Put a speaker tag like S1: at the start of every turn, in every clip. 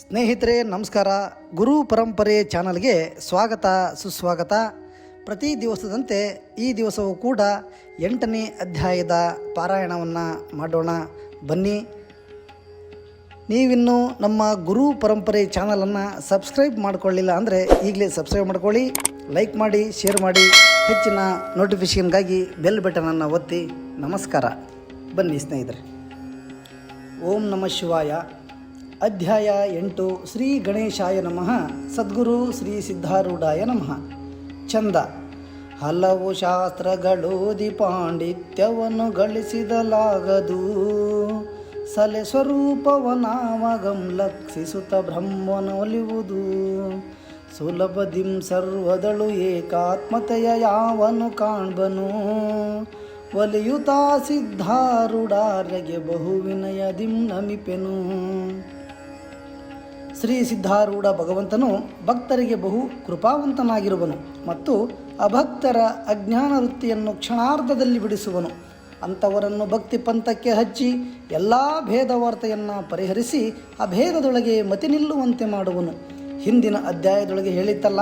S1: ಸ್ನೇಹಿತರೆ, ನಮಸ್ಕಾರ. ಗುರು ಪರಂಪರೆ ಚಾನಲ್ಗೆ ಸ್ವಾಗತ, ಸುಸ್ವಾಗತ. ಪ್ರತಿ ದಿವಸದಂತೆ ಈ ದಿವಸವೂ ಕೂಡ ಎಂಟನೇ ಅಧ್ಯಾಯದ ಪಾರಾಯಣವನ್ನು ಮಾಡೋಣ. ಬನ್ನಿ. ನೀವಿನ್ನೂ ನಮ್ಮ ಗುರು ಪರಂಪರೆ ಚಾನಲನ್ನು ಸಬ್ಸ್ಕ್ರೈಬ್ ಮಾಡಿಕೊಳ್ಳಿಲ್ಲ ಅಂದರೆ ಈಗಲೇ ಸಬ್ಸ್ಕ್ರೈಬ್ ಮಾಡ್ಕೊಳ್ಳಿ, ಲೈಕ್ ಮಾಡಿ, ಶೇರ್ ಮಾಡಿ. ಹೆಚ್ಚಿನ ನೋಟಿಫಿಕೇಷನ್ಗಾಗಿ ಬೆಲ್ ಬಟನನ್ನು ಒತ್ತಿ. ನಮಸ್ಕಾರ. ಬನ್ನಿ ಸ್ನೇಹಿತರೆ. ಓಂ ನಮಃ ಶಿವಾಯ. ಅಧ್ಯಾಯ ಎಂಟು, ಶ್ರೀ ಗಣೇಶಾಯ ನಮಃ, ಸದ್ಗುರು ಶ್ರೀ ಸಿದ್ಧಾರೂಢಾಯ ನಮಃ. ಚಂದ. ಹಲವು ಶಾಸ್ತ್ರಗಳೋದಿ ಪಾಂಡಿತ್ಯವನ್ನು ಗಳಿಸಿದಲಾಗದು. ಸಲೆ ಸ್ವರೂಪವನಾಮಗಂ ಲಕ್ಷಿಸುತ್ತ ಬ್ರಹ್ಮನೊಲಿಯುವುದು ಸುಲಭದಿಂ ಸರ್ವದಳು ಏಕಾತ್ಮತೆಯ ಯಾವನು ಕಾಣ್ಬನು. ಒಲಿಯುತಾ ಸಿದ್ಧಾರೂಢಾರ್ಯಗೆ ಬಹುವಿನಯದಿಂ ನಮಿಪೆನು. ಶ್ರೀ ಸಿದ್ಧಾರೂಢ ಭಗವಂತನು ಭಕ್ತರಿಗೆ ಬಹು ಕೃಪಾವಂತನಾಗಿರುವನು ಮತ್ತು ಅಭಕ್ತರ ಅಜ್ಞಾನ ವೃತ್ತಿಯನ್ನು ಕ್ಷಣಾರ್ಧದಲ್ಲಿ ಬಿಡಿಸುವನು. ಅಂಥವರನ್ನು ಭಕ್ತಿ ಪಂಥಕ್ಕೆ ಹಚ್ಚಿ ಎಲ್ಲ ಭೇದವಾರ್ತೆಯನ್ನು ಪರಿಹರಿಸಿ ಅಭೇದದೊಳಗೆ ಮತಿ ನಿಲ್ಲುವಂತೆ ಮಾಡುವನು. ಹಿಂದಿನ ಅಧ್ಯಾಯದೊಳಗೆ ಹೇಳಿತ್ತಲ್ಲ,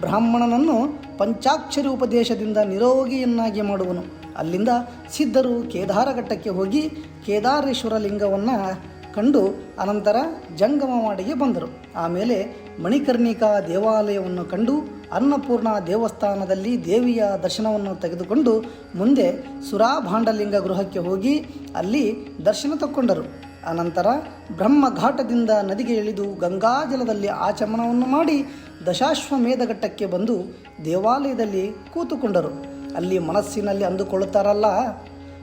S1: ಬ್ರಾಹ್ಮಣನನ್ನು ಪಂಚಾಕ್ಷರಿ ಉಪದೇಶದಿಂದ ನಿರೋಗಿಯನ್ನಾಗಿ ಮಾಡುವನು. ಅಲ್ಲಿಂದ ಸಿದ್ಧರು ಕೇದಾರಘಟ್ಟಕ್ಕೆ ಹೋಗಿ ಕೇದಾರೇಶ್ವರ ಲಿಂಗವನ್ನು ಕಂಡು ಅನಂತರ ಜಂಗಮವಾಡಿಗೆ ಬಂದರು. ಆಮೇಲೆ ಮಣಿಕರ್ಣಿಕಾ ದೇವಾಲಯವನ್ನು ಕಂಡು ಅನ್ನಪೂರ್ಣ ದೇವಸ್ಥಾನದಲ್ಲಿ ದೇವಿಯ ದರ್ಶನವನ್ನು ತೆಗೆದುಕೊಂಡು ಮುಂದೆ ಸುರಾಭಾಂಡಲಿಂಗ ಗೃಹಕ್ಕೆ ಹೋಗಿ ಅಲ್ಲಿ ದರ್ಶನ ತಕ್ಕೊಂಡರು. ಅನಂತರ ಬ್ರಹ್ಮಘಾಟದಿಂದ ನದಿಗೆ ಇಳಿದು ಗಂಗಾಜಲದಲ್ಲಿ ಆಚಮನವನ್ನು ಮಾಡಿ ದಶಾಶ್ವಮೇಧಘಟ್ಟಕ್ಕೆ ಬಂದು ದೇವಾಲಯದಲ್ಲಿ ಕೂತುಕೊಂಡರು. ಅಲ್ಲಿ ಮನಸ್ಸಿನಲ್ಲಿ ಅಂದುಕೊಳ್ಳುತ್ತಾರಲ್ಲ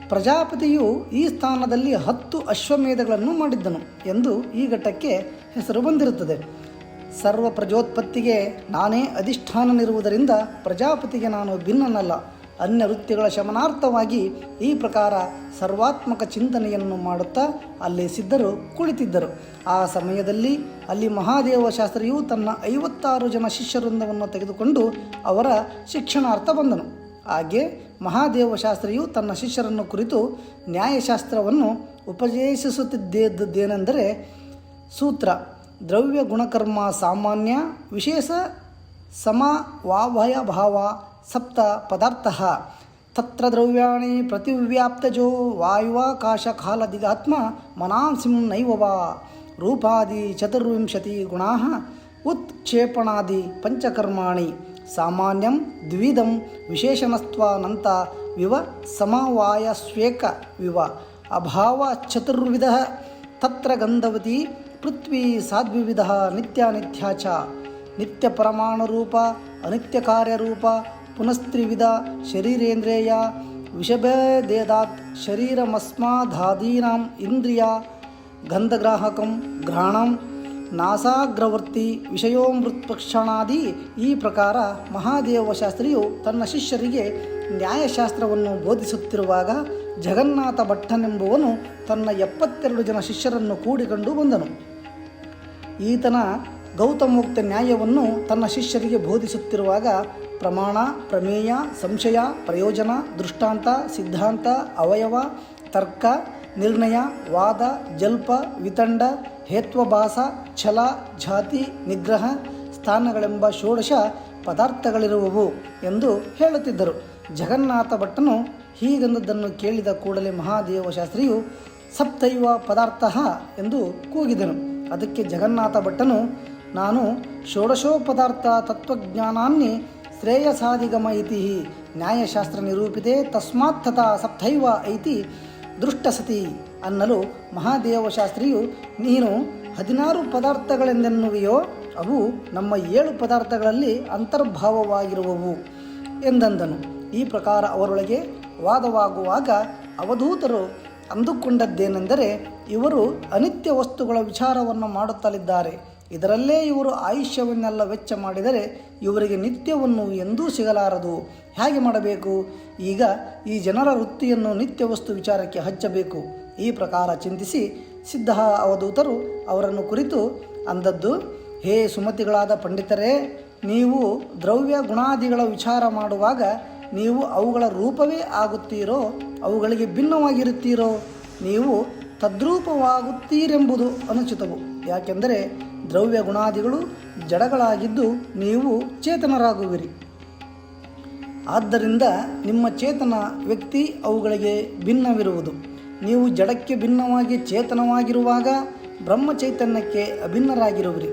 S1: ಪ್ರಜಾಪತಿಯು ಈ ಸ್ಥಾನದಲ್ಲಿ ಹತ್ತು ಅಶ್ವಮೇಧಗಳನ್ನು ಮಾಡಿದ್ದನು ಎಂದು ಈ ಘಟ್ಟಕ್ಕೆ ಹೆಸರು ಬಂದಿರುತ್ತದೆ. ಸರ್ವ ಪ್ರಜೋತ್ಪತ್ತಿಗೆ ನಾನೇ ಅಧಿಷ್ಠಾನನಿರುವುದರಿಂದ ಪ್ರಜಾಪತಿಗೆ ನಾನು ಭಿನ್ನನಲ್ಲ. ಅನ್ಯ ವೃತ್ತಿಗಳ ಶಮನಾರ್ಥವಾಗಿ ಈ ಪ್ರಕಾರ ಸರ್ವಾತ್ಮಕ ಚಿಂತನೆಯನ್ನು ಮಾಡುತ್ತಾ ಅಲ್ಲಿ ಸಿದ್ಧರು ಕುಳಿತಿದ್ದರು. ಆ ಸಮಯದಲ್ಲಿ ಅಲ್ಲಿ ಮಹಾದೇವ ಶಾಸ್ತ್ರಿಯು ತನ್ನ ಐವತ್ತಾರು ಜನ ಶಿಷ್ಯವೃಂದವನ್ನು ತೆಗೆದುಕೊಂಡು ಅವರ ಶಿಕ್ಷಣಾರ್ಥ ಬಂದನು. ಹಾಗೆ ಮಹಾದೇವ ಶಾಸ್ತ್ರಿಯು ತನ್ನ ಶಿಷ್ಯರನ್ನು ಕುರಿತು ನ್ಯಾಯಶಾಸ್ತ್ರವನ್ನು ಉಪದೇಶಿಸುತ್ತಿದ್ದೇನೆಂದರೆ ಸೂತ್ರ, ದ್ರವ್ಯ ಗುಣಕರ್ಮ ಸಾಮಾನ್ಯ, ವಿಶೇಷ ಸಮವಾಭಯ ಭಾವ ಸಪ್ತ ಪದಾರ್ಥ, ತತ್ರ ದ್ರವ್ಯಾಣಿ ಪ್ರತಿವ್ಯಾಪ್ತಜೋ, ವಾಯುವಾಕಾಶ ಕಾಲದಿಗಾತ್ಮ ಮನಾಂಸಿಂ ನೈವವಾ, ರೂಪಾದಿ ಚತುರ್ವಿಂಶತಿ ಗುಣಾ ಉತ್ಕ್ಷೇಪಣಾದಿ ಪಂಚಕರ್ಮಾಣಿ. ಸಾಮಾನ್ಯಂ ದ್ವಿಧಂ ವಿಶೇಷಣಸ್ತ್ವಾನಂತ ವಿವ ಸಮವಾಯಸ್ವೇಕ ವಿವ ಅಭಾವ ಚತುರ್ವಿಧ ತತ್ರ ಗಂಧವತಿ ಪೃಥ್ವಿ ಸಾದ್ವಿವಿಧ ನಿತ್ಯಾನಿತ್ಯ ಚ ನಿತ್ಯ ಪರಮಾಣುರೂಪ ಅನಿತ್ಯ ಕಾರ್ಯರೂಪ ಪುನಸ್ತ್ರಿವಿಧ ಶರೀರೇಂದ್ರಿಯ ವಿಷಭೇದಾತ್ ಶರೀರಮಸ್ಮಾದಾದೀನಾಂ ಇಂದ್ರಿಯ ಗಂಧಗ್ರಾಹಕಂ ಘ್ರಾಣಂ ನಾಸಾಗ್ರವರ್ತಿ ವಿಷಯೋಮೃತ್ಪಕ್ಷಣಾದಿ ಈ ಪ್ರಕಾರ ಮಹಾದೇವಶಾಸ್ತ್ರಿಯು ತನ್ನ ಶಿಷ್ಯರಿಗೆ ನ್ಯಾಯಶಾಸ್ತ್ರವನ್ನು ಬೋಧಿಸುತ್ತಿರುವಾಗ ಜಗನ್ನಾಥ ಭಟ್ಟನೆಂಬುವನು ತನ್ನ ಎಪ್ಪತ್ತೆರಡು ಜನ ಶಿಷ್ಯರನ್ನು ಕೂಡಿಕೊಂಡು ಬಂದನು. ಈತನ ಗೌತಮೋಕ್ತ ನ್ಯಾಯವನ್ನು ತನ್ನ ಶಿಷ್ಯರಿಗೆ ಬೋಧಿಸುತ್ತಿರುವಾಗ ಪ್ರಮಾಣ, ಪ್ರಮೇಯ, ಸಂಶಯ, ಪ್ರಯೋಜನ, ದೃಷ್ಟಾಂತ, ಸಿದ್ಧಾಂತ, ಅವಯವ, ತರ್ಕ ನಿರ್ಣಯ, ವಾದ, ಜಲ್ಪ, ವಿತಂಡ ಹೇತ್ವಭಾಸ ಛಲ ಜಾತಿ ನಿಗ್ರಹ ಸ್ಥಾನಗಳೆಂಬ ಷೋಡಶ ಪದಾರ್ಥಗಳಿರುವವು ಎಂದು ಹೇಳುತ್ತಿದ್ದರು. ಜಗನ್ನಾಥ ಭಟ್ಟನು ಹೀಗೆಂದದ್ದನ್ನು ಕೇಳಿದ ಕೂಡಲೇ ಮಹಾದೇವ ಶಾಸ್ತ್ರಿಯು ಸಪ್ತೈವ ಪದಾರ್ಥ ಎಂದು ಕೂಗಿದನು. ಅದಕ್ಕೆ ಜಗನ್ನಾಥ ಭಟ್ಟನು ನಾನು ಷೋಡಶೋ ಪದಾರ್ಥ ತತ್ವಜ್ಞಾನಾನ್ನಿ ಶ್ರೇಯಸಾಧಿಗಮ ಇತಿ ನ್ಯಾಯಶಾಸ್ತ್ರ ನಿರೂಪಿತೆ ತಸ್ಮಾತ್ ತಥಾ ಸಪ್ತೈವ ಐತಿ ದೃಷ್ಟಸತಿ ಅನ್ನಲು ಮಹಾದೇವಶಾಸ್ತ್ರಿಯು, ನೀನು ಹದಿನಾರು ಪದಾರ್ಥಗಳೆಂದೆನ್ನುವೆಯೋ, ಅವು ನಮ್ಮ ಏಳು ಪದಾರ್ಥಗಳಲ್ಲಿ ಅಂತರ್ಭಾವವಾಗಿರುವವು, ಎಂದಂದನು. ಈ ಪ್ರಕಾರ ಅವರೊಳಗೆ ವಾದವಾಗುವಾಗ ಅವಧೂತರು ಅಂದುಕೊಂಡದ್ದೇನೆಂದರೆ, ಇವರು ಅನಿತ್ಯ ವಸ್ತುಗಳ ವಿಚಾರವನ್ನು ಮಾಡುತ್ತಲಿದ್ದಾರೆ. ಇದರಲ್ಲೇ ಇವರು ಆಯುಷ್ಯವನ್ನೆಲ್ಲ ವೆಚ್ಚ ಮಾಡಿದರೆ ಇವರಿಗೆ ನಿತ್ಯವನ್ನು ಎಂದೂ ಸಿಗಲಾರದು. ಹೇಗೆ ಮಾಡಬೇಕು? ಈಗ ಈ ಜನರ ವೃತ್ತಿಯನ್ನು ನಿತ್ಯ ವಸ್ತು ವಿಚಾರಕ್ಕೆ ಹಚ್ಚಬೇಕು. ಈ ಪ್ರಕಾರ ಚಿಂತಿಸಿ ಸಿದ್ಧ ಅವಧೂತರು ಅವರನ್ನು ಕುರಿತು ಅಂದದ್ದು, ಹೇ ಸುಮತಿಗಳಾದ ಪಂಡಿತರೇ, ನೀವು ದ್ರವ್ಯ ಗುಣಾದಿಗಳ ವಿಚಾರ ಮಾಡುವಾಗ ನೀವು ಅವುಗಳ ರೂಪವೇ ಆಗುತ್ತೀರೋ, ಅವುಗಳಿಗೆ ಭಿನ್ನವಾಗಿರುತ್ತೀರೋ? ನೀವು ತದ್ರೂಪವಾಗುತ್ತೀರೆಂಬುದು ಅನುಚಿತವು. ಯಾಕೆಂದರೆ ದ್ರವ್ಯ ಗುಣಾದಿಗಳು ಜಡಗಳಾಗಿದ್ದು ನೀವು ಚೇತನರಾಗುವಿರಿ. ಆದ್ದರಿಂದ ನಿಮ್ಮ ಚೇತನ ವ್ಯಕ್ತಿ ಅವುಗಳಿಗೆ ಭಿನ್ನವಿರುವುದು. ನೀವು ಜಡಕ್ಕೆ ಭಿನ್ನವಾಗಿ ಚೇತನವಾಗಿರುವಾಗ ಬ್ರಹ್ಮ ಚೈತನ್ಯಕ್ಕೆ ಅಭಿನ್ನರಾಗಿರುವಿರಿ.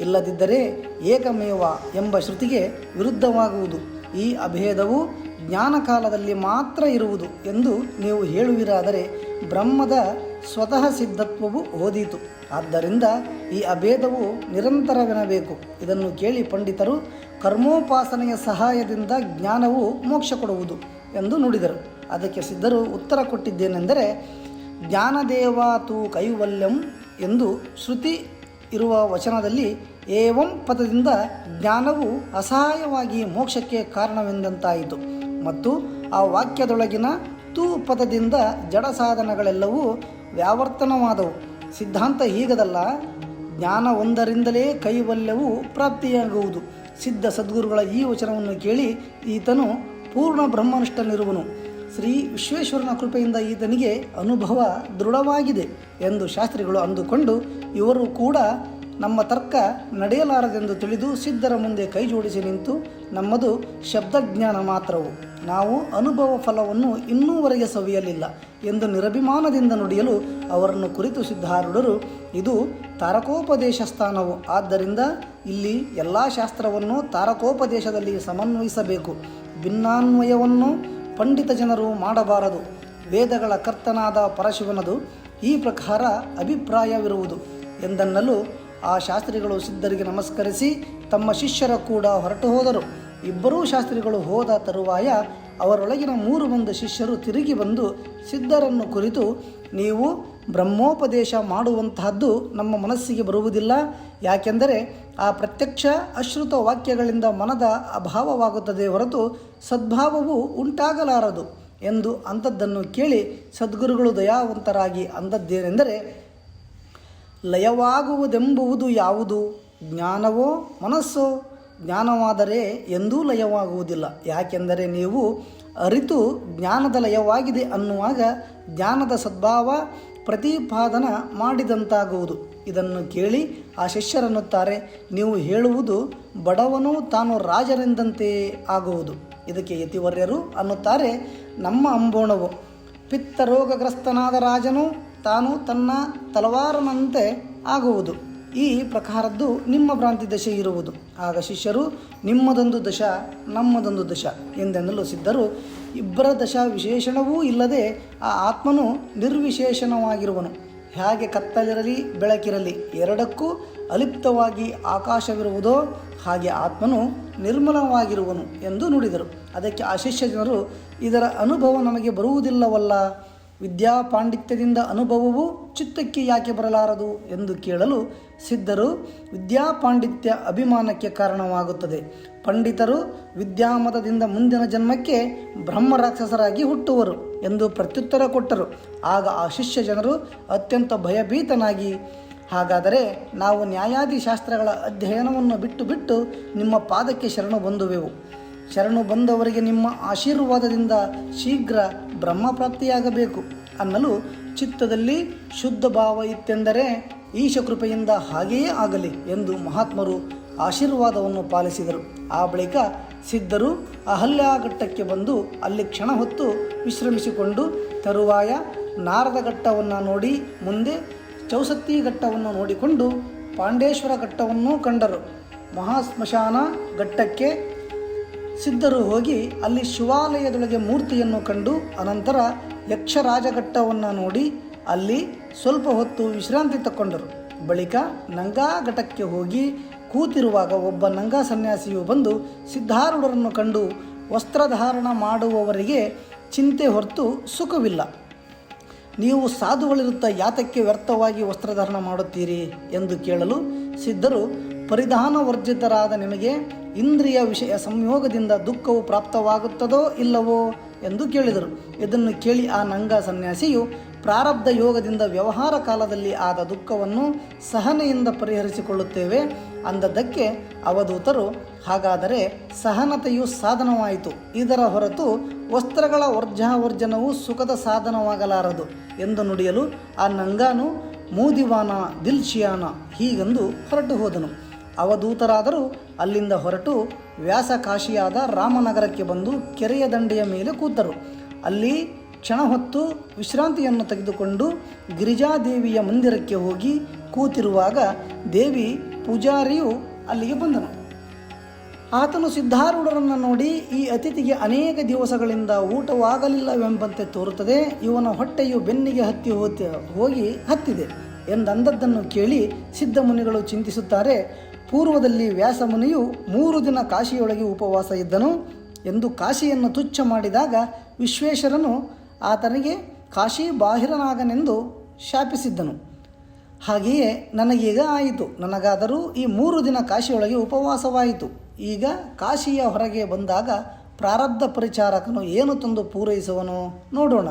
S1: ಇಲ್ಲದಿದ್ದರೆ ಏಕಮೇವ ಎಂಬ ಶ್ರುತಿಗೆ ವಿರುದ್ಧವಾಗುವುದು. ಈ ಅಭೇದವು ಜ್ಞಾನಕಾಲದಲ್ಲಿ ಮಾತ್ರ ಇರುವುದು ಎಂದು ನೀವು ಹೇಳುವಿರಾದರೆ ಬ್ರಹ್ಮದ ಸ್ವತಃ ಸಿದ್ಧತ್ವವು ಓದೀತು. ಆದ್ದರಿಂದ ಈ ಅಭೇದವು ನಿರಂತರವೆನಬೇಕು ಇದನ್ನು ಕೇಳಿ ಪಂಡಿತರು ಕರ್ಮೋಪಾಸನೆಯ ಸಹಾಯದಿಂದ ಜ್ಞಾನವು ಮೋಕ್ಷ ಕೊಡುವುದು ಎಂದು ನುಡಿದರು. ಅದಕ್ಕೆ ಸಿದ್ಧರು ಉತ್ತರ ಕೊಟ್ಟಿದ್ದೇನೆಂದರೆ, ಜ್ಞಾನದೇವಾತು ಕೈವಲ್ಯಂ ಎಂದು ಶ್ರುತಿ ಇರುವ ವಚನದಲ್ಲಿ ಏವಂ ಪದದಿಂದ ಜ್ಞಾನವು ಅಸಹಾಯವಾಗಿ ಮೋಕ್ಷಕ್ಕೆ ಕಾರಣವೆಂದಂತಾಯಿತು. ಮತ್ತು ಆ ವಾಕ್ಯದೊಳಗಿನ ತೂಪದದಿಂದ ಜಡ ಸಾಧನಗಳೆಲ್ಲವೂ ವ್ಯಾವರ್ತನವಾದವು. ಸಿದ್ಧಾಂತ ಹೀಗದಲ್ಲ, ಜ್ಞಾನ ಒಂದರಿಂದಲೇ ಕೈವಲ್ಯವು ಪ್ರಾಪ್ತಿಯಾಗುವುದು. ಸಿದ್ಧ ಸದ್ಗುರುಗಳ ಈ ವಚನವನ್ನು ಕೇಳಿ ಈತನು ಪೂರ್ಣ ಬ್ರಹ್ಮನಿಷ್ಠನಿರುವನು. ಶ್ರೀ ವಿಶ್ವೇಶ್ವರನ ಕೃಪೆಯಿಂದ ಈತನಿಗೆ ಅನುಭವ ದೃಢವಾಗಿದೆ ಎಂದು ಶಾಸ್ತ್ರಿಗಳು ಅಂದುಕೊಂಡು, ಇವರು ಕೂಡ ನಮ್ಮ ತರ್ಕ ನಡೆಯಲಾರದೆಂದು ತಿಳಿದು ಸಿದ್ಧರ ಮುಂದೆ ಕೈ ಜೋಡಿಸಿ ನಿಂತು ನಮ್ಮದು ಶಬ್ದಜ್ಞಾನ ಮಾತ್ರವು. ನಾವು ಅನುಭವ ಫಲವನ್ನು ಇನ್ನೂವರೆಗೆ ಸವಿಯಲಿಲ್ಲ ಎಂದು ನಿರಭಿಮಾನದಿಂದ ನುಡಿಯಲು ಅವರನ್ನು ಕುರಿತು ಸಿದ್ಧಾರೂಢರು, ಇದು ತಾರಕೋಪದೇಶ ಸ್ಥಾನವು. ಆದ್ದರಿಂದ ಇಲ್ಲಿ ಎಲ್ಲ ಶಾಸ್ತ್ರವನ್ನು ತಾರಕೋಪದೇಶದಲ್ಲಿ ಸಮನ್ವಯಿಸಬೇಕು. ಭಿನ್ನಾನ್ವಯವನ್ನು ಪಂಡಿತ ಜನರು ಮಾಡಬಾರದು. ವೇದಗಳ ಕರ್ತನಾದ ಪರಶಿವನದು ಈ ಪ್ರಕಾರ ಅಭಿಪ್ರಾಯವಿರುವುದು ಎಂದನ್ನಲು ಆ ಶಾಸ್ತ್ರಿಗಳು ಸಿದ್ಧರಿಗೆ ನಮಸ್ಕರಿಸಿ ತಮ್ಮ ಶಿಷ್ಯರ ಕೂಡ ಹೊರಟು ಹೋದರು. ಇಬ್ಬರೂ ಶಾಸ್ತ್ರಿಗಳು ಹೋದ ತರುವಾಯ ಅವರೊಳಗಿನ ಮೂರು ಮಂದಿ ಶಿಷ್ಯರು ತಿರುಗಿ ಬಂದು ಸಿದ್ಧರನ್ನು ಕುರಿತು, ನೀವು ಬ್ರಹ್ಮೋಪದೇಶ ಮಾಡುವಂತಹದ್ದು ನಮ್ಮ ಮನಸ್ಸಿಗೆ ಬರುವುದಿಲ್ಲ. ಯಾಕೆಂದರೆ ಆ ಪ್ರತ್ಯಕ್ಷ ಅಶ್ರುತ ವಾಕ್ಯಗಳಿಂದ ಮನದ ಅಭಾವವಾಗುತ್ತದೆ ಹೊರತು ಸದ್ಭಾವವು ಉಂಟಾಗಲಾರದು. ಎಂದು ಅಂಥದ್ದನ್ನು ಕೇಳಿ ಸದ್ಗುರುಗಳು ದಯಾವಂತರಾಗಿ ಅಂದದ್ದೇನೆಂದರೆ ಲಯವಾಗುವುದೆಂಬುವುದು ಯಾವುದು? ಜ್ಞಾನವೋ ಮನಸ್ಸೋ? ಜ್ಞಾನವಾದರೆ ಎಂದೂ ಲಯವಾಗುವುದಿಲ್ಲ. ಯಾಕೆಂದರೆ ನೀವು ಅರಿತು ಜ್ಞಾನದ ಲಯವಾಗಿದೆ ಅನ್ನುವಾಗ ಜ್ಞಾನದ ಸದ್ಭಾವ ಪ್ರತಿಪಾದನ ಮಾಡಿದಂತಾಗುವುದು. ಇದನ್ನು ಕೇಳಿ ಆ ಶಿಷ್ಯರನ್ನುತ್ತಾರೆ ನೀವು ಹೇಳುವುದು ಬಡವನು ತಾನು ರಾಜರೆಂದಂತೆ ಆಗುವುದು. ಇದಕ್ಕೆ ಯತಿವರ್ಯರು ಅನ್ನುತ್ತಾರೆ, ನಮ್ಮ ಅಂಬೋಣವು ಪಿತ್ತರೋಗಗ್ರಸ್ತನಾದ ರಾಜನು ತಾನು ತನ್ನ ತಲವಾರನಂತೆ ಆಗುವುದು. ಈ ಪ್ರಕಾರದ್ದು ನಿಮ್ಮ ಭ್ರಾಂತಿ ದಶೆ ಇರುವುದು. ಆಗ ಶಿಷ್ಯರು, ನಿಮ್ಮದೊಂದು ದಶ, ನಮ್ಮದೊಂದು ದಶ ಎಂದೆನ್ನಲು ಸಿದ್ಧರು, ಇಬ್ಬರ ದಶ ವಿಶೇಷಣವೂ ಇಲ್ಲದೆ ಆ ಆತ್ಮನು ನಿರ್ವಿಶೇಷಣವಾಗಿರುವನು. ಹೇಗೆ ಕತ್ತಲಿರಲಿ, ಬೆಳಕಿರಲಿ, ಎರಡಕ್ಕೂ ಅಲಿಪ್ತವಾಗಿ ಆಕಾಶವಿರುವುದೋ, ಹಾಗೆ ಆತ್ಮನು ನಿರ್ಮಲವಾಗಿರುವನು ಎಂದು ನುಡಿದರು. ಅದಕ್ಕೆ ಆ ಶಿಷ್ಯ ಜನರು, ಇದರ ಅನುಭವ ನಮಗೆ ಬರುವುದಿಲ್ಲವಲ್ಲ. ವಿದ್ಯಾ ಪಾಂಡಿತ್ಯದಿಂದ ಅನುಭವವು ಚಿತ್ತಕ್ಕೆ ಯಾಕೆ ಬರಲಾರದು ಎಂದು ಕೇಳಲು ಸಿದ್ಧರು ವಿದ್ಯಾ ಪಾಂಡಿತ್ಯ ಅಭಿಮಾನಕ್ಕೆ ಕಾರಣವಾಗುತ್ತದೆ. ಪಂಡಿತರು ವಿದ್ಯಾಮತದಿಂದ ಮುಂದಿನ ಜನ್ಮಕ್ಕೆ ಬ್ರಹ್ಮ ರಾಕ್ಷಸರಾಗಿ ಹುಟ್ಟುವರು ಎಂದು ಪ್ರತ್ಯುತ್ತರ ಕೊಟ್ಟರು. ಆಗ ಆ ಶಿಷ್ಯ ಜನರು ಅತ್ಯಂತ ಭಯಭೀತನಾಗಿ, ಹಾಗಾದರೆ ನಾವು ನ್ಯಾಯಾದಿ ಶಾಸ್ತ್ರಗಳ ಅಧ್ಯಯನವನ್ನು ಬಿಟ್ಟು ಬಿಟ್ಟು ನಿಮ್ಮ ಪಾದಕ್ಕೆ ಶರಣು ಬಂದುವೆವು. ಶರಣು ಬಂದವರಿಗೆ ನಿಮ್ಮ ಆಶೀರ್ವಾದದಿಂದ ಶೀಘ್ರ ಬ್ರಹ್ಮ ಪ್ರಾಪ್ತಿಯಾಗಬೇಕು ಅನ್ನಲು ಚಿತ್ತದಲ್ಲಿ ಶುದ್ಧ ಭಾವ ಇತ್ತೆಂದರೆ ಈಶ ಕೃಪೆಯಿಂದ ಹಾಗೆಯೇ ಆಗಲಿ ಎಂದು ಮಹಾತ್ಮರು ಆಶೀರ್ವಾದವನ್ನು ಪಾಲಿಸಿದರು. ಆ ಬಳಿಕ ಸಿದ್ಧರು ಅಹಲ್ಯಾಘಟ್ಟಕ್ಕೆ ಬಂದು ಅಲ್ಲಿ ಕ್ಷಣ ಹೊತ್ತು ವಿಶ್ರಮಿಸಿಕೊಂಡು ತರುವಾಯ ನಾರದ ಘಟ್ಟವನ್ನು ನೋಡಿ ಮುಂದೆ ಚೌಸತ್ತಿ ಘಟ್ಟವನ್ನು ನೋಡಿಕೊಂಡು ಪಾಂಡೇಶ್ವರ ಘಟ್ಟವನ್ನೂ ಕಂಡರು. ಮಹಾಶ್ಮಶಾನ ಘಟ್ಟಕ್ಕೆ ಸಿದ್ಧರು ಹೋಗಿ ಅಲ್ಲಿ ಶಿವಾಲಯದೊಳಗೆ ಮೂರ್ತಿಯನ್ನು ಕಂಡು ಅನಂತರ ಯಕ್ಷರಾಜಘಟ್ಟವನ್ನು ನೋಡಿ ಅಲ್ಲಿ ಸ್ವಲ್ಪ ಹೊತ್ತು ವಿಶ್ರಾಂತಿ ತಕ್ಕೊಂಡರು. ಬಳಿಕ ನಂಗಾ ಘಟ್ಟಕ್ಕೆ ಹೋಗಿ ಕೂತಿರುವಾಗ ಒಬ್ಬ ನಂಗಾ ಸನ್ಯಾಸಿಯು ಬಂದು ಸಿದ್ಧಾರೂಢರನ್ನು ಕಂಡು ವಸ್ತ್ರಧಾರಣ ಮಾಡುವವರಿಗೆ ಚಿಂತೆ ಹೊರತು ಸುಖವಿಲ್ಲ. ನೀವು ಸಾಧುಗಳಿರುತ್ತ ಯಾತಕ್ಕೆ ವ್ಯರ್ಥವಾಗಿ ವಸ್ತ್ರಧಾರಣ ಮಾಡುತ್ತೀರಿ? ಎಂದು ಕೇಳಲು ಸಿದ್ಧರು ಪರಿಧಾನ ವರ್ಜಿತರಾದ ನಿಮಗೆ ಇಂದ್ರಿಯ ವಿಷಯ ಸಂಯೋಗದಿಂದ ದುಃಖವು ಪ್ರಾಪ್ತವಾಗುತ್ತದೋ ಇಲ್ಲವೋ ಎಂದು ಕೇಳಿದರು. ಇದನ್ನು ಕೇಳಿ ಆ ನಂಗ ಸನ್ಯಾಸಿಯು ಪ್ರಾರಬ್ಧ ಯೋಗದಿಂದ ವ್ಯವಹಾರ ಕಾಲದಲ್ಲಿ ಆದ ದುಃಖವನ್ನು ಸಹನೆಯಿಂದ ಪರಿಹರಿಸಿಕೊಳ್ಳುತ್ತೇವೆ ಅಂದದ್ದಕ್ಕೆ ಅವಧೂತರು, ಹಾಗಾದರೆ ಸಹನತೆಯು ಸಾಧನವಾಯಿತು. ಇದರ ಹೊರತು ವಸ್ತ್ರಗಳ ವರ್ಜಾವರ್ಜನವು ಸುಖದ ಸಾಧನವಾಗಲಾರದು ಎಂದು ನುಡಿಯಲು ಆ ನಂಗಾನು, ಮೂದಿವಾನ ದಿಲ್ಶಿಯಾನ ಹೀಗೆಂದು ಹೊರಟು ಅವಧೂತರಾದರೂ ಅಲ್ಲಿಂದ ಹೊರಟು ವ್ಯಾಸ ಕಾಶಿಯಾದ ರಾಮನಗರಕ್ಕೆ ಬಂದು ಕೆರೆಯ ದಂಡೆಯ ಮೇಲೆ ಕೂತರು. ಅಲ್ಲಿ ಕ್ಷಣ ಹೊತ್ತು ವಿಶ್ರಾಂತಿಯನ್ನು ತೆಗೆದುಕೊಂಡು ಗಿರಿಜಾದೇವಿಯ ಮಂದಿರಕ್ಕೆ ಹೋಗಿ ಕೂತಿರುವಾಗ ದೇವಿ ಪೂಜಾರಿಯು ಅಲ್ಲಿಗೆ ಬಂದನು. ಆತನು ಸಿದ್ಧಾರೂಢರನ್ನು ನೋಡಿ ಈ ಅತಿಥಿಗೆ ಅನೇಕ ದಿವಸಗಳಿಂದ ಊಟವಾಗಲಿಲ್ಲವೆಂಬಂತೆ ತೋರುತ್ತದೆ, ಇವನ ಹೊಟ್ಟೆಯು ಬೆನ್ನಿಗೆ ಹತ್ತಿ ಹೋಗಿ ಹತ್ತಿದೆ ಎಂದಂದದ್ದನ್ನು ಕೇಳಿ ಸಿದ್ಧ ಮುನಿಗಳು ಚಿಂತಿಸುತ್ತಾರೆ ಪೂರ್ವದಲ್ಲಿ ವ್ಯಾಸಮುನಿಯು ಮೂರು ದಿನ ಕಾಶಿಯೊಳಗೆ ಉಪವಾಸ ಇದ್ದನು ಎಂದು ಕಾಶಿಯನ್ನು ತುಚ್ಛ ಮಾಡಿದಾಗ ವಿಶ್ವೇಶ್ವರನು ಆತನಿಗೆ ಕಾಶಿ ಬಾಹಿರನಾಗನೆಂದು ಶಾಪಿಸಿದ್ದನು. ಹಾಗೆಯೇ ನನಗೀಗ ಆಯಿತು. ನನಗಾದರೂ ಈ ಮೂರು ದಿನ ಕಾಶಿಯೊಳಗೆ ಉಪವಾಸವಾಯಿತು. ಈಗ ಕಾಶಿಯ ಹೊರಗೆ ಬಂದಾಗ ಪ್ರಾರಬ್ಧ ಪರಿಚಾರಕನು ಏನು ತಂದು ಪೂರೈಸುವನು ನೋಡೋಣ.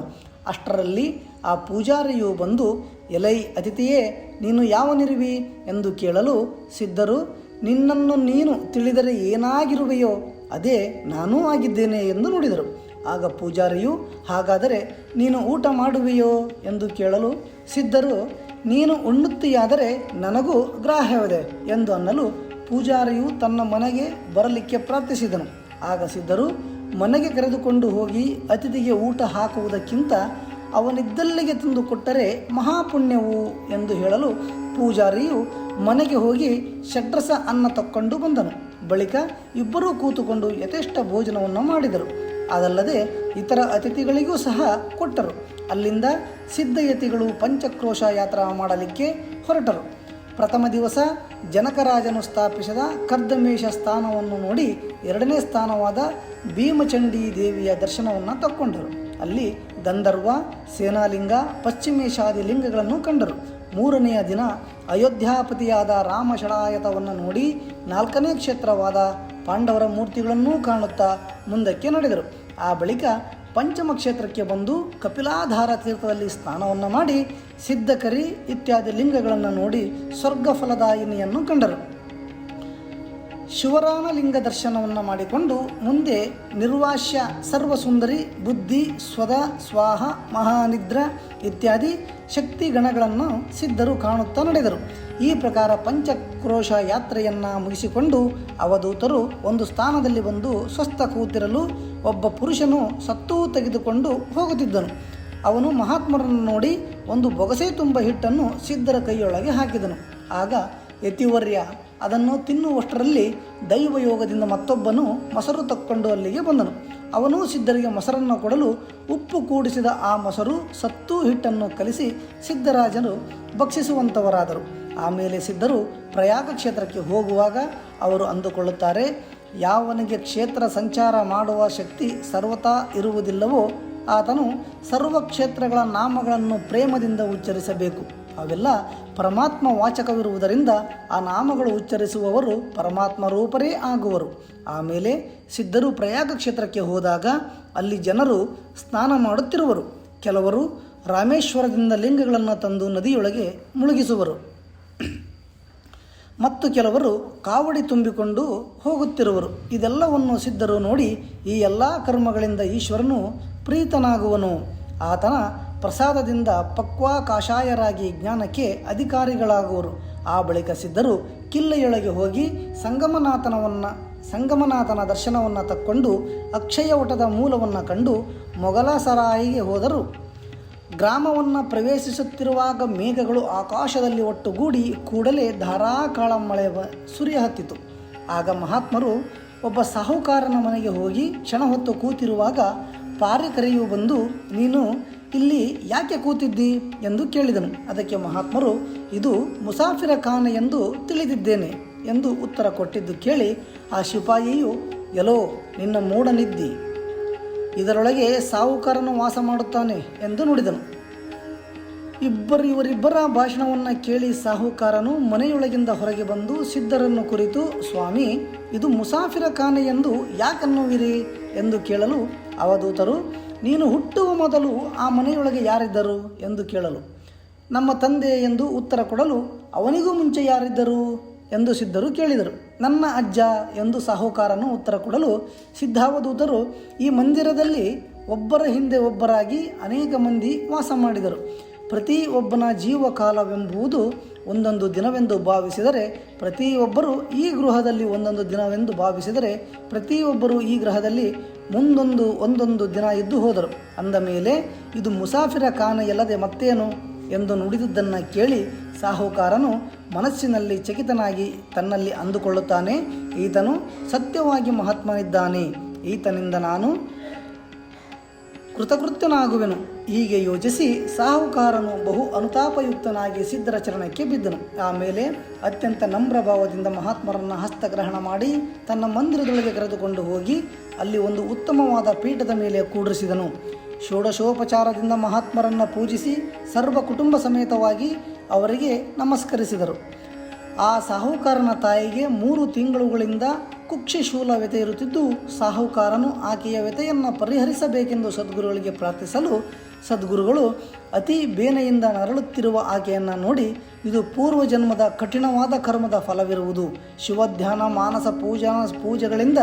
S1: ಅಷ್ಟರಲ್ಲಿ ಆ ಪೂಜಾರಿಯು ಬಂದು, ಎಲೈ ಅತಿಥಿಯೇ, ನೀನು ಯಾವನಿರುವಿ ಎಂದು ಕೇಳಲು ಸಿದ್ಧರು, ನಿನ್ನನ್ನು ನೀನು ತಿಳಿದರೆ ಏನಾಗಿರುವೆಯೋ, ಅದೇ ನಾನೂ ಆಗಿದ್ದೇನೆ ಎಂದು ನುಡಿದರು. ಆಗ ಪೂಜಾರಿಯು, ಹಾಗಾದರೆ ನೀನು ಊಟ ಮಾಡುವೆಯೋ ಎಂದು ಕೇಳಲು ಸಿದ್ಧರು, ನೀನು ಉಣ್ಣುತ್ತಿಯಾದರೆ ನನಗೂ ಗ್ರಾಹ್ಯವಿದೆ ಎಂದು ಅನ್ನಲು ಪೂಜಾರಿಯು ತನ್ನ ಮನೆಗೆ ಬರಲಿಕ್ಕೆ ಪ್ರಾರ್ಥಿಸಿದನು. ಆಗ ಸಿದ್ಧರು ಮನೆಗೆ ಕರೆದುಕೊಂಡು ಹೋಗಿ ಅತಿಥಿಗೆ ಊಟ ಹಾಕುವುದಕ್ಕಿಂತ ಅವನಿದ್ದಲ್ಲಿಗೆ ತಂದು ಕೊಟ್ಟರೆ ಮಹಾಪುಣ್ಯವು ಎಂದು ಹೇಳಲು ಪೂಜಾರಿಯು ಮನೆಗೆ ಹೋಗಿ ಷಡ್ರಸ ಅನ್ನ ತಕ್ಕೊಂಡು ಬಂದನು. ಬಳಿಕ ಇಬ್ಬರೂ ಕೂತುಕೊಂಡು ಯಥೇಷ್ಟ ಭೋಜನವನ್ನು ಮಾಡಿದರು. ಅದಲ್ಲದೆ ಇತರ ಅತಿಥಿಗಳಿಗೂ ಸಹ ಕೊಟ್ಟರು. ಅಲ್ಲಿಂದ ಸಿದ್ಧಯತಿಗಳು ಪಂಚಕ್ರೋಶ ಯಾತ್ರಾ ಮಾಡಲಿಕ್ಕೆ ಹೊರಟರು. ಪ್ರಥಮ ದಿವಸ ಜನಕರಾಜನು ಸ್ಥಾಪಿಸಿದ ಕರ್ದಮೇಶ ಸ್ಥಾನವನ್ನು ನೋಡಿ ಎರಡನೇ ಸ್ಥಾನವಾದ ಭೀಮಚಂಡಿ ದೇವಿಯ ದರ್ಶನವನ್ನು ತಕ್ಕೊಂಡರು. ಅಲ್ಲಿ ಗಂಧರ್ವ, ಸೇನಾಲಿಂಗ, ಪಶ್ಚಿಮೇಶಾದಿ ಲಿಂಗಗಳನ್ನು ಕಂಡರು. ಮೂರನೆಯ ದಿನ ಅಯೋಧ್ಯಾಪತಿಯಾದ ರಾಮ ಷಡಾಯತವನ್ನು ನೋಡಿ ನಾಲ್ಕನೇ ಕ್ಷೇತ್ರವಾದ ಪಾಂಡವರ ಮೂರ್ತಿಗಳನ್ನೂ ಕಾಣುತ್ತಾ ಮುಂದಕ್ಕೆ ನಡೆದರು. ಆ ಬಳಿಕ ಪಂಚಮ ಕ್ಷೇತ್ರಕ್ಕೆ ಬಂದು ಕಪಿಲಾಧಾರ ತೀರ್ಥದಲ್ಲಿ ಸ್ನಾನವನ್ನು ಮಾಡಿ ಸಿದ್ಧಕರಿ ಇತ್ಯಾದಿ ಲಿಂಗಗಳನ್ನು ನೋಡಿ ಸ್ವರ್ಗ ಫಲದಾಯಿನಿಯನ್ನು ಕಂಡರು. ಶಿವರಾಮ ಲಿಂಗ ದರ್ಶನವನ್ನು ಮಾಡಿಕೊಂಡು ಮುಂದೆ ನಿರ್ವಾಶ್ಯ ಸರ್ವಸುಂದರಿ, ಬುದ್ಧಿ, ಸ್ವದ, ಸ್ವಾಹ, ಮಹಾನಿದ್ರ ಇತ್ಯಾದಿ ಶಕ್ತಿ ಗಣಗಳನ್ನು ಸಿದ್ಧರು ಕಾಣುತ್ತಾ ನಡೆದರು. ಈ ಪ್ರಕಾರ ಪಂಚಕ್ರೋಶ ಯಾತ್ರೆಯನ್ನು ಮುಗಿಸಿಕೊಂಡು ಅವಧೂತರು ಒಂದು ಸ್ಥಾನದಲ್ಲಿ ಬಂದು ಸ್ವಸ್ಥ ಕೂತಿರಲು ಒಬ್ಬ ಪುರುಷನು ಸತ್ತೂ ತೆಗೆದುಕೊಂಡು ಹೋಗುತ್ತಿದ್ದನು. ಅವನು ಮಹಾತ್ಮರನ್ನು ನೋಡಿ ಒಂದು ಬೊಗಸೆ ತುಂಬ ಹಿಟ್ಟನ್ನು ಸಿದ್ಧರ ಕೈಯೊಳಗೆ ಹಾಕಿದನು. ಆಗ ಯತಿವರ್ಯ ಅದನ್ನು ತಿನ್ನುವಷ್ಟರಲ್ಲಿ ದೈವಯೋಗದಿಂದ ಮತ್ತೊಬ್ಬನು ಮೊಸರು ತಕ್ಕೊಂಡು ಅಲ್ಲಿಗೆ ಬಂದನು. ಅವನು ಸಿದ್ಧರಿಗೆ ಮೊಸರನ್ನು ಕೊಡಲು ಉಪ್ಪು ಕೂಡಿಸಿದ ಆ ಮೊಸರು ಸತ್ತು ಹಿಟ್ಟನ್ನು ಕಲಿಸಿ ಸಿದ್ಧರಾಜರು ಭಕ್ಷಿಸುವಂಥವರಾದರು ಆಮೇಲೆ ಸಿದ್ಧರು ಪ್ರಯಾಗ ಕ್ಷೇತ್ರಕ್ಕೆ ಹೋಗುವಾಗ ಅವರು ಅಂದುಕೊಳ್ಳುತ್ತಾರೆ, ಯಾವನಿಗೆ ಕ್ಷೇತ್ರ ಸಂಚಾರ ಮಾಡುವ ಶಕ್ತಿ ಸರ್ವತಾ ಇರುವುದಿಲ್ಲವೋ, ಆತನು ಸರ್ವ ಕ್ಷೇತ್ರಗಳ ನಾಮಗಳನ್ನು ಪ್ರೇಮದಿಂದ ಉಚ್ಚರಿಸಬೇಕು. ಅವೆಲ್ಲ ಪರಮಾತ್ಮ ವಾಚಕವಿರುವುದರಿಂದ ಆ ನಾಮಗಳು ಉಚ್ಚರಿಸುವವರು ಪರಮಾತ್ಮ ರೂಪರೇ ಆಗುವರು. ಆಮೇಲೆ ಸಿದ್ಧರು ಪ್ರಯಾಗ ಕ್ಷೇತ್ರಕ್ಕೆ ಹೋದಾಗ ಅಲ್ಲಿ ಜನರು ಸ್ನಾನ ಮಾಡುತ್ತಿರುವರು. ಕೆಲವರು ರಾಮೇಶ್ವರದಿಂದ ಲಿಂಗಗಳನ್ನು ತಂದು ನದಿಯೊಳಗೆ ಮುಳುಗಿಸುವರು. ಮತ್ತು ಕೆಲವರು ಕಾವಡಿ ತುಂಬಿಕೊಂಡು ಹೋಗುತ್ತಿರುವರು. ಇದೆಲ್ಲವನ್ನು ಸಿದ್ಧರು ನೋಡಿ ಈ ಎಲ್ಲ ಕರ್ಮಗಳಿಂದ ಈಶ್ವರನು ಪ್ರೀತನಾಗುವನು. ಆತನ ಪ್ರಸಾದದಿಂದ ಪಕ್ವಾ ಕಾಷಾಯರಾಗಿ ಜ್ಞಾನಕ್ಕೆ ಅಧಿಕಾರಿಗಳಾಗುವರು. ಆ ಬಳಿಕ ಸಿದ್ಧರು ಕಿಲ್ಲೆಯೊಳಗೆ ಹೋಗಿ ಸಂಗಮನಾಥನವನ್ನು, ಸಂಗಮನಾಥನ ದರ್ಶನವನ್ನು ತಕ್ಕೊಂಡು ಅಕ್ಷಯ ಒಟದ ಮೂಲವನ್ನು ಕಂಡು ಮೊಗಲಸರಾಯಿಗೆ ಹೋದರು. ಗ್ರಾಮವನ್ನು ಪ್ರವೇಶಿಸುತ್ತಿರುವಾಗ ಮೇಘಗಳು ಆಕಾಶದಲ್ಲಿ ಒಟ್ಟುಗೂಡಿ ಕೂಡಲೇ ಧಾರಾಕಾಳ ಮಳೆ ಬ- ಸುರಿಯ ಹತ್ತಿತು ಆಗ ಮಹಾತ್ಮರು ಒಬ್ಬ ಸಾಹುಕಾರನ ಮನೆಗೆ ಹೋಗಿ ಕ್ಷಣ ಹೊತ್ತು ಕೂತಿರುವಾಗ ಪಾರಿಕರೆಯು ಬಂದು, ನೀನು ಇಲ್ಲಿ ಯಾಕೆ ಕೂತಿದ್ದಿ ಎಂದು ಕೇಳಿದನು. ಅದಕ್ಕೆ ಮಹಾತ್ಮರು, ಇದು ಮುಸಾಫಿರ ಖಾನ ಎಂದು ತಿಳಿದಿದ್ದೇನೆ ಎಂದು ಉತ್ತರ ಕೊಟ್ಟಿದ್ದು ಕೇಳಿ ಆ ಶಿಪಾಯಿಯು ಎಲೋ ನಿನ್ನ ಮೂಡನಿದ್ದಿ ಇದರೊಳಗೆ ಸಾಹುಕಾರನು ವಾಸ ಮಾಡುತ್ತಾನೆ ಎಂದು ನುಡಿದನು. ಇಬ್ಬರು ಇವರಿಬ್ಬರ ಭಾಷಣವನ್ನು ಕೇಳಿ ಸಾಹುಕಾರನು ಮನೆಯೊಳಗಿಂದ ಹೊರಗೆ ಬಂದು ಸಿದ್ಧರನ್ನು ಕುರಿತು, ಸ್ವಾಮಿ, ಇದು ಮುಸಾಫಿರ ಖಾನೆ ಎಂದು ಯಾಕನ್ನುವಿರಿ? ಎಂದು ಕೇಳಲು ಅವಧೂತರು ನೀನು ಹುಟ್ಟುವ ಮೊದಲು ಆ ಮನೆಯೊಳಗೆ ಯಾರಿದ್ದರು ಎಂದು ಕೇಳಲು, ನಮ್ಮ ತಂದೆ ಎಂದು ಉತ್ತರ ಕೊಡಲು ಅವನಿಗೂ ಮುಂಚೆ ಯಾರಿದ್ದರು ಎಂದು ಸಿದ್ಧರು ಕೇಳಿದರು. ನನ್ನ ಅಜ್ಜ ಎಂದು ಸಾಹುಕಾರನು ಉತ್ತರ ಕೊಡಲು, ಸಿದ್ಧಾವಧೂತರು ಈ ಮಂದಿರದಲ್ಲಿ ಒಬ್ಬರ ಹಿಂದೆ ಒಬ್ಬರಾಗಿ ಅನೇಕ ಮಂದಿ ವಾಸ ಮಾಡಿದರು. ಪ್ರತಿ ಒಬ್ಬನ ಜೀವಕಾಲವೆಂಬುದು ಒಂದೊಂದು ದಿನವೆಂದು ಭಾವಿಸಿದರೆ, ಪ್ರತಿಯೊಬ್ಬರು ಈ ಗೃಹದಲ್ಲಿ ಒಂದೊಂದು ದಿನವೆಂದು ಭಾವಿಸಿದರೆ, ಪ್ರತಿಯೊಬ್ಬರು ಈ ಗ್ರಹದಲ್ಲಿ ಮುಂದೊಂದು, ಒಂದೊಂದು ದಿನ ಇದ್ದು ಹೋದರು. ಅಂದ ಮೇಲೆ, ಇದು ಮುಸಾಫಿರ ಕಾನೆಯಲ್ಲದೆ ಮತ್ತೇನು? ಎಂದು ನುಡಿದುದನ್ನು ಕೇಳಿ ಸಾಹುಕಾರನು ಮನಸ್ಸಿನಲ್ಲಿ ಚಕಿತನಾಗಿ ತನ್ನಲ್ಲಿ ಅಂದುಕೊಳ್ಳುತ್ತಾನೆ, ಈತನು ಸತ್ಯವಾಗಿ ಮಹಾತ್ಮನಿದ್ದಾನೆ, ಈತನಿಂದ ನಾನು ಕೃತಕೃತ್ಯನಾಗುವೆನು. ಹೀಗೆ ಯೋಚಿಸಿ ಸಾಹುಕಾರನು ಬಹು ಅನುತಾಪಯುಕ್ತನಾಗಿ ಸಿದ್ಧರ ಚರಣಕ್ಕೆ ಬಿದ್ದನು. ಆಮೇಲೆ ಅತ್ಯಂತ ನಮ್ರಭಾವದಿಂದ ಮಹಾತ್ಮರನ್ನು ಹಸ್ತಗ್ರಹಣ ಮಾಡಿ ತನ್ನ ಮಂದಿರದೊಳಗೆ ಕರೆದುಕೊಂಡು ಹೋಗಿ ಅಲ್ಲಿ ಒಂದು ಉತ್ತಮವಾದ ಪೀಠದ ಮೇಲೆ ಕೂಡಿಸಿದನು. ಷೋಡಶೋಪಚಾರದಿಂದ ಮಹಾತ್ಮರನ್ನು ಪೂಜಿಸಿ ಸರ್ವ ಕುಟುಂಬ ಸಮೇತವಾಗಿ ಅವರಿಗೆ ನಮಸ್ಕರಿಸಿದರು. ಆ ಸಾಹುಕಾರನ ತಾಯಿಗೆ ಮೂರು ತಿಂಗಳುಗಳಿಂದ ಕುಕ್ಷಿಶೂಲ ವ್ಯತೆ ಇರುತ್ತಿದ್ದು ಸಾಹುಕಾರನು ಆಕೆಯ ವ್ಯತೆಯನ್ನು ಪರಿಹರಿಸಬೇಕೆಂದು ಸದ್ಗುರುಗಳಿಗೆ ಪ್ರಾರ್ಥಿಸಲು ಸದ್ಗುರುಗಳು ಅತಿ ಬೇನೆಯಿಂದ ನರಳುತ್ತಿರುವ ಆಕೆಯನ್ನು ನೋಡಿ ಇದು ಪೂರ್ವ ಜನ್ಮದ ಕಠಿಣವಾದ ಕರ್ಮದ ಫಲವಿರುವುದು. ಶಿವಧ್ಯಾನ, ಮಾನಸ ಪೂಜಾ, ಪೂಜೆಗಳಿಂದ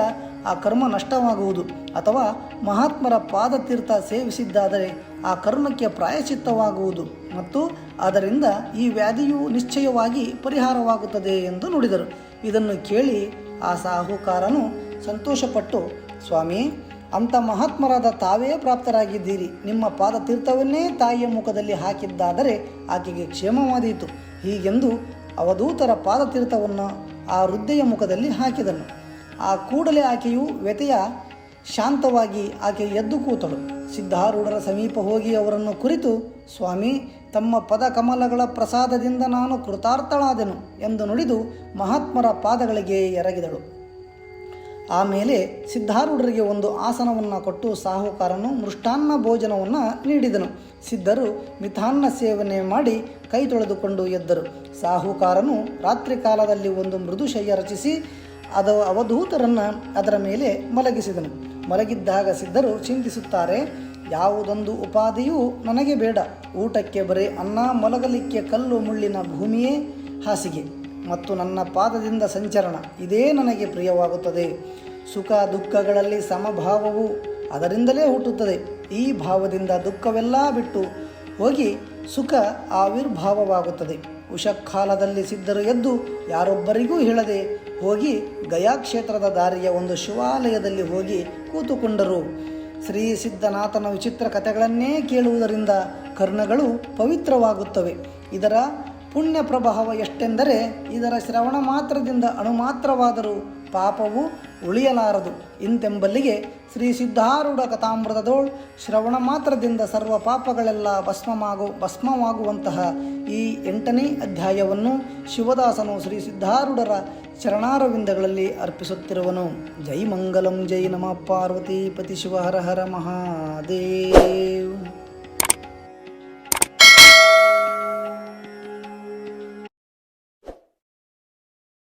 S1: ಆ ಕರ್ಮ ನಷ್ಟವಾಗುವುದು. ಅಥವಾ ಮಹಾತ್ಮರ ಪಾದತೀರ್ಥ ಸೇವಿಸಿದ್ದಾದರೆ ಆ ಕರ್ಮಕ್ಕೆ ಪ್ರಾಯಶ್ಚಿತ್ತವಾಗುವುದು. ಮತ್ತು ಅದರಿಂದ ಈ ವ್ಯಾಧಿಯು ನಿಶ್ಚಯವಾಗಿ ಪರಿಹಾರವಾಗುತ್ತದೆ ಎಂದು ನುಡಿದರು. ಇದನ್ನು ಕೇಳಿ ಆ ಸಾಹುಕಾರನು ಸಂತೋಷಪಟ್ಟು, ಸ್ವಾಮಿ, ಅಂಥ ಮಹಾತ್ಮರಾದ ತಾವೇ ಪ್ರಾಪ್ತರಾಗಿದ್ದೀರಿ. ನಿಮ್ಮ ಪಾದತೀರ್ಥವನ್ನೇ ತಾಯಿಯ ಮುಖದಲ್ಲಿ ಹಾಕಿದ್ದಾದರೆ ಆಕೆಗೆ ಕ್ಷೇಮವಾದೀತು. ಹೀಗೆಂದು ಅವಧೂತರ ಪಾದತೀರ್ಥವನ್ನು ಆ ವೃದ್ಧೆಯ ಮುಖದಲ್ಲಿ ಹಾಕಿದನು. ಆ ಕೂಡಲೇ ಆಕೆಯು ವ್ಯತೆಯ ಶಾಂತವಾಗಿ ಆಕೆ ಎದ್ದು ಕೂತಳು. ಸಿದ್ಧಾರೂಢರ ಸಮೀಪ ಹೋಗಿ ಅವರನ್ನು ಕುರಿತು, ಸ್ವಾಮಿ, ತಮ್ಮ ಪದ ಕಮಲಗಳ ಪ್ರಸಾದದಿಂದ ನಾನು ಕೃತಾರ್ಥಳಾದೆನು ಎಂದು ನುಡಿದು ಮಹಾತ್ಮರ ಪಾದಗಳಿಗೆ ಎರಗಿದಳು. ಆಮೇಲೆ ಸಿದ್ಧಾರೂಢರಿಗೆ ಒಂದು ಆಸನವನ್ನು ಕೊಟ್ಟು ಸಾಹುಕಾರನು ಮೃಷ್ಟಾನ್ನ ಭೋಜನವನ್ನು ನೀಡಿದನು. ಸಿದ್ಧರು ಮಿಥಾನ್ನ ಸೇವನೆ ಮಾಡಿ ಕೈ ತೊಳೆದುಕೊಂಡು ಎದ್ದರು. ಸಾಹುಕಾರನು ರಾತ್ರಿ ಕಾಲದಲ್ಲಿ ಒಂದು ಮೃದುಶಯ್ಯ ರಚಿಸಿ ಅದು ಅವಧೂತರನ್ನು ಅದರ ಮೇಲೆ ಮಲಗಿಸಿದನು. ಮಲಗಿದ್ದಾಗ ಸಿದ್ಧರು ಚಿಂತಿಸುತ್ತಾರೆ, ಯಾವುದೊಂದು ಉಪಾಧಿಯೂ ನನಗೆ ಬೇಡ. ಊಟಕ್ಕೆ ಬರೀ ಅನ್ನ, ಮಲಗಲಿಕ್ಕೆ ಕಲ್ಲು ಮುಳ್ಳಿನ ಭೂಮಿಯೇ ಹಾಸಿಗೆ. ಮತ್ತು ನನ್ನ ಪಾದದಿಂದ ಸಂಚರಣ, ಇದೇ ನನಗೆ ಪ್ರಿಯವಾಗುತ್ತದೆ. ಸುಖ ದುಃಖಗಳಲ್ಲಿ ಸಮಭಾವವು ಅದರಿಂದಲೇ ಹುಟ್ಟುತ್ತದೆ. ಈ ಭಾವದಿಂದ ದುಃಖವೆಲ್ಲ ಬಿಟ್ಟು ಹೋಗಿ ಸುಖ ಆವಿರ್ಭಾವವಾಗುತ್ತದೆ. ಉಷಕಾಲದಲ್ಲಿ ಸಿದ್ಧರು ಎದ್ದು ಯಾರೊಬ್ಬರಿಗೂ ಹೇಳದೆ ಹೋಗಿ ಗಯಾ ಕ್ಷೇತ್ರದ ದಾರಿಯ ಒಂದು ಶಿವಾಲಯದಲ್ಲಿ ಹೋಗಿ ಕೂತುಕೊಂಡರು. ಶ್ರೀ ಸಿದ್ಧನಾಥನ ವಿಚಿತ್ರ ಕಥೆಗಳನ್ನೇ ಕೇಳುವುದರಿಂದ ಕರ್ಣಗಳು ಪವಿತ್ರವಾಗುತ್ತವೆ. ಇದರ ಪುಣ್ಯ ಪ್ರಭಾವ ಎಷ್ಟೆಂದರೆ ಇದರ ಶ್ರವಣ ಮಾತ್ರದಿಂದ ಅಣುಮಾತ್ರವಾದರೂ ಪಾಪವು ಉಳಿಯಲಾರದು. ಇಂತೆಂಬಲ್ಲಿಗೆ ಶ್ರೀ ಸಿದ್ಧಾರೂಢ ಕಥಾಮೃತದೋಳ್ ಶ್ರವಣ ಮಾತ್ರದಿಂದ ಸರ್ವ ಪಾಪಗಳೆಲ್ಲ ಭಸ್ಮವಾಗು ಭಸ್ಮವಾಗುವಂತಹ ಈ ಎಂಟನೇ ಅಧ್ಯಾಯವನ್ನು ಶಿವದಾಸನು ಶ್ರೀ ಸಿದ್ಧಾರೂಢರ ಚರಣಾರವಿಂದಗಳಲ್ಲಿ ಅರ್ಪಿಸುತ್ತಿರುವನು. ಜೈ ಮಂಗಲಂ ಜೈ ನಮ ಪಾರ್ವತಿ ಪತಿ ಶಿವ ಹರ ಹರ ಮಹಾದೇವ.